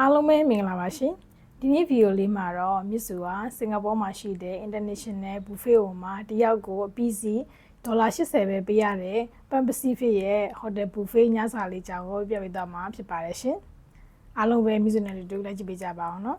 အားလုံးပဲမင်္ဂလာပါရှင်ဒီနေ့ဗီဒီယိုလေးမှာတော့မြစ်စုကစင်ကာပူမှာရှိတဲ့ international buffet ဟိုမှာတယောက်ကိုအပီးစီဒေါ်လာ80ပဲပေးရတယ်ပန်ပစီဖစ်ရဲ့ hotel buffet ညစာလေးကြောင်းကိုပြပြသွားမှာဖြစ်ပါတယ်ရှင်အားလုံးပဲမြစ်စုနဲ့တူလိုက်ကြည့်ပေးကြပါအောင်နော်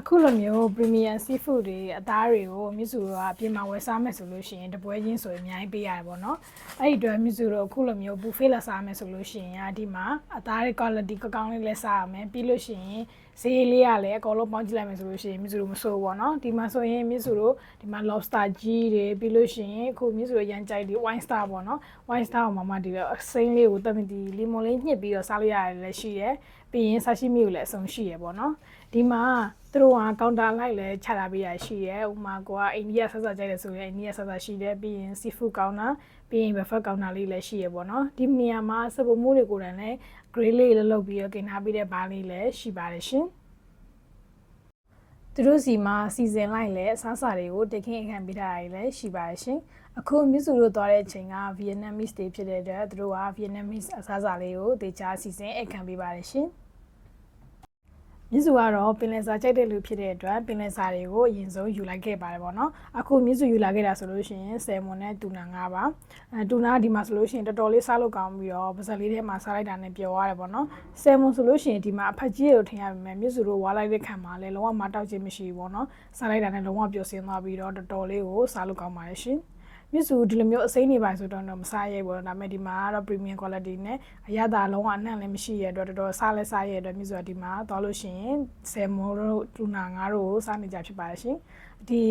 အခုလိုမျိုး premium seafood တွေအသားတွေကိုမြစ်စုကအပြင်မှာဝယ်စားမယ်ဆိုလို့ရှိရင်တပွဲချင်းဆိုရင်အများကြီးပေးရတယ်ပေါ့နော်အဲ့ဒီအတွက်မြစ်စုတို့အခုလိုမျိုး buffet လာစားမယ်ဆိုလို့ရှိရင်ဒီမှာအသားတွေ quality ကောင်းကောင်းလေးလဲစားရမယ်ပြီးလို့ရှိရင်ဈေးလေးရလည်းအကုန်လုံးပေါင်းကြည့်လိုက်မယ်ဆိုလို့ရှိရင်မြစ်စုတို့မစိုးဘူးပေါ့နော်ဒီမှာဆိုရင်မြစ်စုတို့ဒီမှာ lobster ကြီးတွေပြီးလို့ရှိရင်အခုမြစ်စုတို့ရန်ကြိုက်ဒီ wine star ပေါ့နော် wine star ကိုမှမှဒီလိုအစိမ်းလေးကိုတမင်ဒီလီမွန်လေးညှစ်ပြီးတော့စားလို့ရတယ်လည်းရှိတယ်ပြီးရင်ဆာရှိမီကိုလည်းအစုံရှိရပေါ့နော်ဒီမှာသူတို့ကကောင်တာလိုက်လဲချလာပေးရရှိရဲဥမာကိုကအိန္ဒိယဆက်ဆက်ကြိုက်တယ်ဆိုရင်အိန္ဒိယဆက်ဆက်ရှိတယ်ပြီးရင် seafood ကောင်တာပြီးရင် buffet ကောင်တာလေးလည်းရှိရပေါ့နော်ဒီနေရာမှာစပမှုတွေကိုလည်း grey လေးလည်းလုပ်ပြီးတော့กินထားပြီးတဲ့ဘားလေးလည်းရှိပါတယ်ရှင်သူတို့စီမှာစီစဉ်လိုက်လဲအစားအစာတွေကိုတခင်အခန့်ပေးထားရလည်းရှိပါတယ်ရှင်အခုမြစ်စုတို့သွားတဲ့အချိန်က Vietnamese တွေဖြစ်တဲ့အတွက်သူတို့က Vietnamese အစားအစာလေးကိုတေချာစီစဉ်အခန့်ပေးပါတယ်ရှင် မြစ်စုကတော့ပင်လယ်စာကြိုက်တဲ့လူဖြစ်တဲ့အတွက်ပင်လယ်စာတွေကိုအရင်ဆုံးယူလိုက်ခဲ့ပါတယ်ပေါ့နော်အခုမြစ်စုယူလာခဲ့တာဆိုလို့ရှိရင်ဆယ်မွန်နဲ့တူနာ၅ပါအဲတူနာဒီမှာဆိုလို့ရှိရင်တော်တော်လေးစားလို့ကောင်းပြီးတော့ပါဇက်လေးထဲမှာစားလိုက်တာနဲ့ပျော်ရတယ်ပေါ့နော်ဆယ်မွန်ဆိုလို့ရှိရင်ဒီမှာအဖက်ကြီးတွေကိုထင်ရပါမယ်မြစ်စုတို့ဝါလိုက်တဲ့ခံမှာလည်းလုံးဝမတောက်ခြင်းမရှိဘူးပေါ့နော်စားလိုက်တာနဲ့လုံးဝပျော်စင်းသွားပြီးတော့တော်တော်လေးကိုစားလို့ကောင်းပါတယ်ရှင် မြစ်စုဒီလိုမျိုးအစိမ်းနေပါဆိုတော့တော့မစားရဲဘူးဒါပေမဲ့ဒီမှာကတော့ premium quality နဲ့အရသာလုံးဝအနှံ့လည်းမရှိရတဲ့အတွက်တော်တော်စားလဲစားရတဲ့အတွက်မြစ်စုကဒီမှာသွားလို့ရှိရင်ဆယ်မိုတို့တူနာငါတို့ကိုစားနေကြဖြစ်ပါတယ်ရှင်ဒီ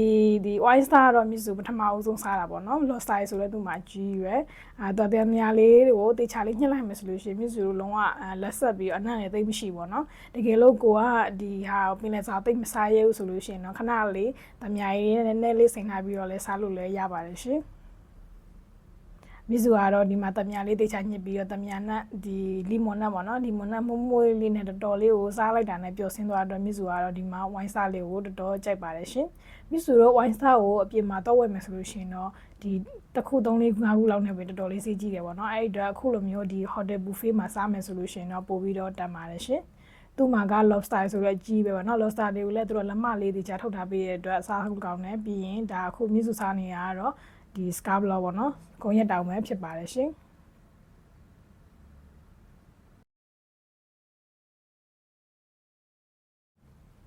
ဒီ white star တော့မြစ်စုပထမအဦးဆုံးစားတာပေါ့နော် lost star ဆိုလဲသူ့မှာကြီးရွယ်အဲတော်တယ်များလေးကိုတေချာလေးညှစ်လိုက်မယ်ဆိုလို့ရှိရင်မြစ်စုလုံးဝလက်ဆက်ပြီးအနှံ့လည်းသိပ်မရှိပေါ့နော်တကယ်လို့ကိုကဒီဟာပင်လယ်စာသိပ်မစားရဘူးဆိုလို့ရှိရင်တော့ခဏလေးတမယာကြီးနည်းနည်းလေးစိန်ထားပြီးတော့လဲစားလို့လည်းရပါတယ်ရှင် မိစုကတော့ဒီမှာတမယာလေးတေချာညှစ်ပြီးတော့တမယာနဲ့ဒီလီမွန်နဲ့ပေါ့နော်လီမွန်နဲ့မွမွေးလေးနဲ့တော်တော်လေးကိုစားလိုက်တာနဲ့ပျော်ဆင်းသွားတော့မိစုကတော့ဒီမှာဝိုင်းစားလေးကိုတော်တော်ကြိုက်ပါတယ်ရှင်မိစုတော့ဝိုင်းစားကိုအပြင်မှာတော့ဝယ်မယ်ဆိုလို့ရှိရင်တော့ဒီတစ်ခုသုံးလေးငါးခုလောက်နဲ့ပဲတော်တော်လေးစီးကြည့်တယ်ပေါ့နော်အဲ့ဒီတော့အခုလိုမျိုးဒီ hotel buffet မှာစားမယ်ဆိုလို့ရှိရင်တော့ပို့ပြီးတော့တန်ပါတယ်ရှင်သူ့မှာက lobster ဆိုတော့ကြီးပဲပေါ့နော် lobster တွေကိုလည်းသူတို့လက်မလေးတွေချာထုတ်ထားပေးတဲ့အတွက်စားဟုတ်ကောင်းတယ်ပြီးရင်ဒါအခုမြစ်စုစားနေရတော့ ဒီ scarf block ပေါ့နော်ဂုံရက်တောင်ပဲဖြစ်ပါတယ်ရှင်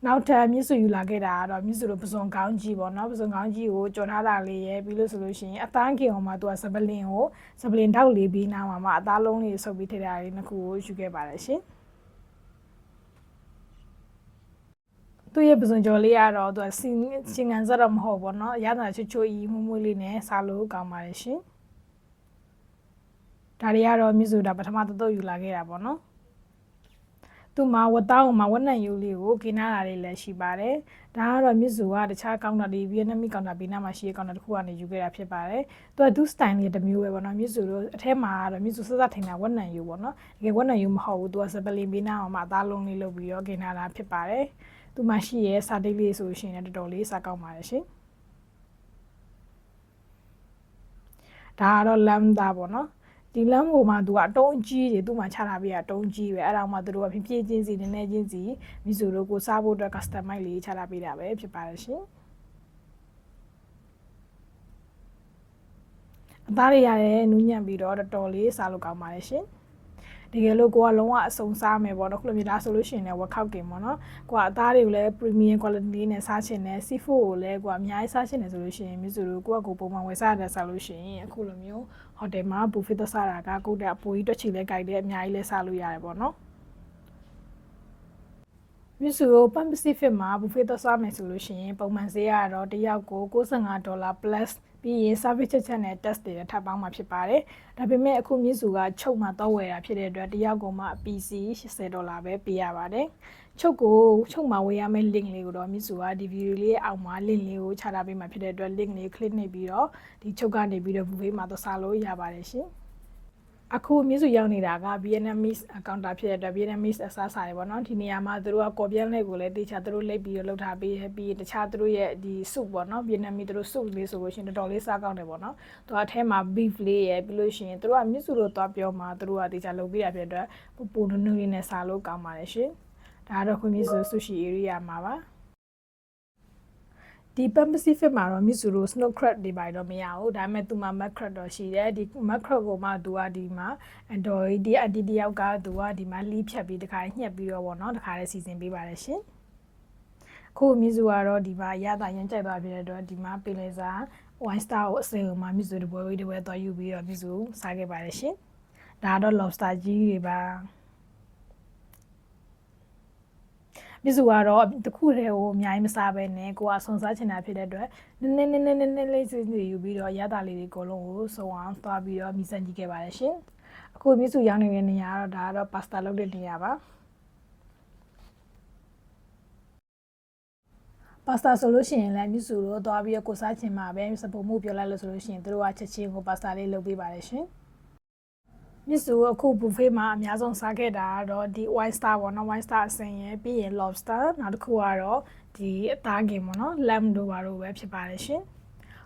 နောက်ထပ်မြစ်စုယူလာခဲ့တာကတော့မြစ်စုတို့ပစုံကောင်းကြီးပေါ့နော်ပစုံကောင်းကြီးကိုကြော်ထားတာလေးရယ်ပြီးလို့ဆိုလို့ရှိရင်အသားကင်ဟောမှာသူကစပလင်ကိုစပလင်တောက်လေးပြီးနားမှာမှအသားလုံးလေးဆုပ်ပြီးထည့်တာလေးနှစ်ခုကိုယူခဲ့ပါတယ်ရှင် သူ့ရဲ့ပစုံကြော်လေးကတော့သူကစင်စင်ငံစတော့မဟုတ်ဘောနော်ရတာချွတ်ချွတ်ကြီးမွမွေးလေးနဲ့စားလို့ကောင်းပါတယ်ရှင်ဒါတွေကတော့မြစ်စုတာပထမသုတ်ယူလာခဲ့တာပေါ့နော်သူ့မှာဝတ်သားအောင်မှာဝက်နံယူလေးကိုกินထားတာလေးလည်းရှိပါတယ်ဒါကတော့မြစ်စုကတခြားကောင်တာတွေဗီယက်နမ်ကောင်တာဘေးနားမှာရှိတဲ့ကောင်တာတစ်ခုကနေယူခဲ့တာဖြစ်ပါတယ်သူကသူ့စတိုင်လေးတစ်မျိုးပဲပေါ့နော်မြစ်စုတို့အထဲမှာကတော့မြစ်စုစစထင်တာဝက်နံယူပေါ့နော်တကယ်ဝက်နံယူမဟုတ်ဘူးသူကစပလင်ဘေးနားအောင်မှာအသားလုံးလေးလုပ်ပြီးတော့กินထားတာဖြစ်ပါတယ် သူမှရှိရဲစာတိတ်လေးဆိုရှင်လည်းတော်တော်လေးစားကောင်းပါတယ်ရှင်ဒါကတော့လမ်ဒါပေါ့နော်ဒီလမ်းကိုမှသူကအတုံးကြီးတွေသူ့မှာချထားပေးတာတုံးကြီးပဲအဲ့ဒါမှသူတို့ကဖြည်းဖြည်းချင်းစီနည်းနည်းချင်းစီမီဆိုတို့ကိုစားဖို့အတွက် customize လေးချထားပေးတာပဲဖြစ်ပါတယ်ရှင်အသားတွေရတယ်နူးညံ့ပြီးတော့တော်တော်လေးစားလို့ကောင်းပါတယ်ရှင် တကယ်လို့ကိုကလုံးဝအစုံစားမယ်ပေါ့နော်ခုလိုမျိုးဒါဆိုလို့ရှိရင်လည်း workout กินပေါ့နော်ကိုကအသားတွေကိုလည်း premium quality နဲ့စားချင်တယ် seafood ကိုလည်းကိုကအများကြီးစားချင်တယ်ဆိုလို့ရှိရင်မြို့စုတို့ကိုကကိုပုံမှန်ဝယ်စားရတယ်စားလို့ရှိရင်အခုလိုမျိုး hotel မှာ buffet သက်စားတာကကိုတဲ့အပိုကြီးတွက်ချီလဲကြိုက်တယ်အများကြီးလဲစားလို့ရတယ်ပေါ့နော်မြစုကို Pan Pacific မှာ buffet သက်စားမယ်ဆိုလို့ရှိရင်ပုံမှန်ဈေးကတော့တယောက်ကို65ဒေါ်လာ plus ပြီးရင် service ချက်ချက်နဲ့ test တွေထပ်ပေါင်းမှာဖြစ်ပါတယ်။ဒါပေမဲ့အခုမြစ်စုကချုပ်မှာတော့ဝယ်တာဖြစ်တဲ့အတွက်တယောက်ကိုမှ PC 80ဒေါ်လာပဲပေးရပါတယ်။ချုပ်ကိုချုပ်မှာဝယ်ရမယ့် link လေးကိုတော့မြစ်စုကဒီ video လေးအောက်မှာ link လေးကိုချထားပေးမှာဖြစ်တဲ့အတွက် link လေး click နေပြီးတော့ဒီချုပ်ကနေပြီးတော့ buffet မှာသွားစားလို့ရပါတယ်ရှင်။ အခုမြစ်စုရောက်နေတာက Vietnamese counter ဖြစ်တဲ့အတွက် Vietnamese အစားအစာတွေပေါ့နော်ဒီနေရာမှာသူတို့ကကော်ပြန်လေးကိုလည်းတေချာသူတို့လိပ်ပြီးတော့လုပ်ထားပေးတယ်ပြီးရင်တခြားသူတို့ရဲ့ဒီ soup ပေါ့နော် Vietnamese သူတို့ soup လေးဆိုလို့ရှိရင်တော်တော်လေးစားကောင်းတယ်ပေါ့နော်သူကအထဲမှာ beef လေးရယ်ပြီးလို့ရှိရင်သူတို့ကမြစ်စုလို့သွားပြောမှာသူတို့ကတေချာလုပ်ပေးတာဖြစ်တဲ့အတွက်ပူပူနုနုလေးနဲ့စားလို့ကောင်းပါတယ်ရှင်ဒါကတော့ခွန်မြစ်စု sushi area မှာပါ ဒီ Pan Pacific မှာတော့ Mitsuru Snow Crab တွေပါတော့မရဘူးဒါပေမဲ့သူမှာ Mud Crab တော့ရှိတယ်ဒီ Mud Crab ကိုမှသူကဒီမှာအတော်ဒီအတီတယောက်ကသူကဒီမှာလီးဖြတ်ပြီးတခါညှက်ပြီးတော့ဗောနော်တခါလေးစီစဉ်ပေးပါတယ်ရှင်ခုမြစ်စုကတော့ဒီမှာရတာရမ်းကြိုက်သွားပြတဲ့အတွက်ဒီမှာပင်လယ်စာ wine star ကိုအစင်မှာမြစ်စုတပွဲဝေးတပွဲသွားယူပြီးတော့မြစ်စုစားခဲ့ပါတယ်ရှင်ဒါကတော့ lobster ကြီးတွေပါ မြစ်စုကတော့တခုတည်းကိုအများကြီးမစားဘဲနဲ့ကိုကဆွန်စားချင်တာဖြစ်တဲ့အတွက်နည်းနည်းနည်းနည်းနည်းနည်းလေးစီစီယူပြီးတော့ရတာလေးတွေအကုန်လုံးကိုစုံအောင်သွားပြီးတော့မြည်စမ်းကြည့်ခဲ့ပါတယ်ရှင်အခုမြစ်စုရောက်နေတဲ့နေရာကတော့ဒါကတော့ pasta လုပ်တဲ့နေရာပါပါစတာဆိုလို့ရှိရင်လည်းမြစ်စုတို့သွားပြီးတော့ကိုစားချင်မှာပဲစပုံမှုပြောလိုက်လို့ဆိုလို့ရှိရင်တို့ကချက်ချင်းကိုပါစတာလေးလုပ်ပေးပါတယ်ရှင် မြစ်စုအခု buffet မှာအများဆုံးစားခဲ့တာကတော့ဒီ wine star ပေါ့နော် wine star အစင်ရယ်ပြီးရင် lobster နောက်တစ်ခုကတော့ဒီအသားကင်ပေါ့နော် lamb တို့ပါတော့ပဲဖြစ်ပါတယ်ရှင်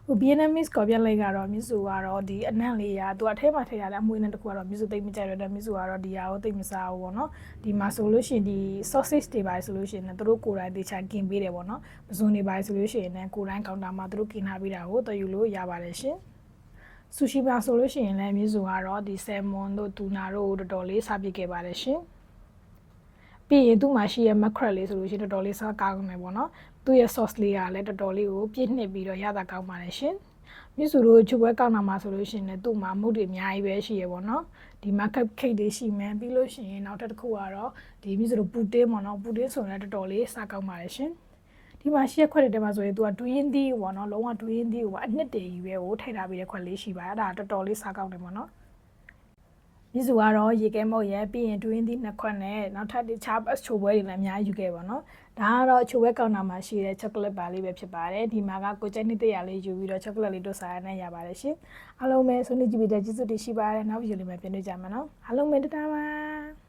ဟို Vietnamese ကော်ပြက်လိုက်ကတော့မြစ်စုကတော့ဒီအနံ့လေးရာသူအထဲမှာထည့်ရတဲ့အမွေးနဲ့တခုကတော့မြစ်စုသိမ့်မကြိုက်ရတဲ့မြစ်စုကတော့ဒီဟာကိုသိမ့်မစားဘူးပေါ့နော်ဒီမှာဆိုလို့ရှိရင်ဒီ sausage တွေပါဆိုလို့ရှိရင်လည်းသူတို့ကိုယ်တိုင်တေချာกินပေးတယ်ပေါ့နော်ပဇွန်တွေပါဆိုလို့ရှိရင်လည်းကိုယ်တိုင်ကောင်တာမှာသူတို့กินထားပေးတာကိုတော်ယူလို့ရပါတယ်ရှင် ဆူရှီပါဆိုလို့ရှိရင်လည်းမြစ်စုကတော့ဒီဆယ်မွန်တို့တူနာတို့တော်တော်လေးစားပြစ်ခဲ့ပါတယ်ရှင်ပြီးရင်သူ့မှာရှိရဲ့ mackerel လေးဆိုလို့ရှိရင်တော်တော်လေးစားကောင်းတယ်ပေါ့နော်သူ့ရဲ့ sauce လေးကလည်းတော်တော်လေးကိုပြည့်နှစ်ပြီးတော့ရတာကောင်းပါတယ်ရှင်မြစ်စုတို့ချုပ်ပွဲကောက်နာမှာဆိုလို့ရှိရင်လည်းသူ့မှာမုတ်တွေအများကြီးပဲရှိရပေါ့နော်ဒီ market cake တွေရှိမယ်ပြီးလို့ရှိရင်နောက်တစ်ခုကတော့ဒီမြစ်စုတို့ပူတင်းပေါ့နော်ပူတင်းဆိုရင်လည်းတော်တော်လေးစားကောင်းပါတယ်ရှင် ဒီမှာရှိရခွက်တွေထဲမှာဆိုရင်သူကဒူးရင်သီးပေါ့နော်လုံးဝဒူးရင်သီးကိုအနှစ်တည်းကြီးပဲကိုထည့်ထားပြီးတဲ့ခွက်လေးရှိပါတယ်အဲ့ဒါတော်တော်လေးစားကောင်းတယ်ပေါ့နော်မြစ်စုကတော့ရေကဲမုတ်ရဲ့ပြီးရင်တွင်းသီးနှစ်ခွက်နဲ့နောက်ထပ်တခြားအချိုပွဲတွေလည်းအများကြီးယူခဲ့ပါတော့ဒါကတော့အချိုပွဲကောင်တာမှာရှိတဲ့ချောကလက်ပါလေးပဲဖြစ်ပါတယ်ဒီမှာကကိုကျိုင်းနှစ်တရလေးယူပြီးတော့ချောကလက်လေးတို့စားရနိုင်ရပါတယ်ရှင်အားလုံးပဲဆွေးနွေးကြည့်ပြီးတဲ့ကျေးဇူးတင်ရှိပါတယ်နောက်ဗီဒီယိုလေးမှာပြန်တွေ့ကြမှာနော်အားလုံးပဲတတားပါ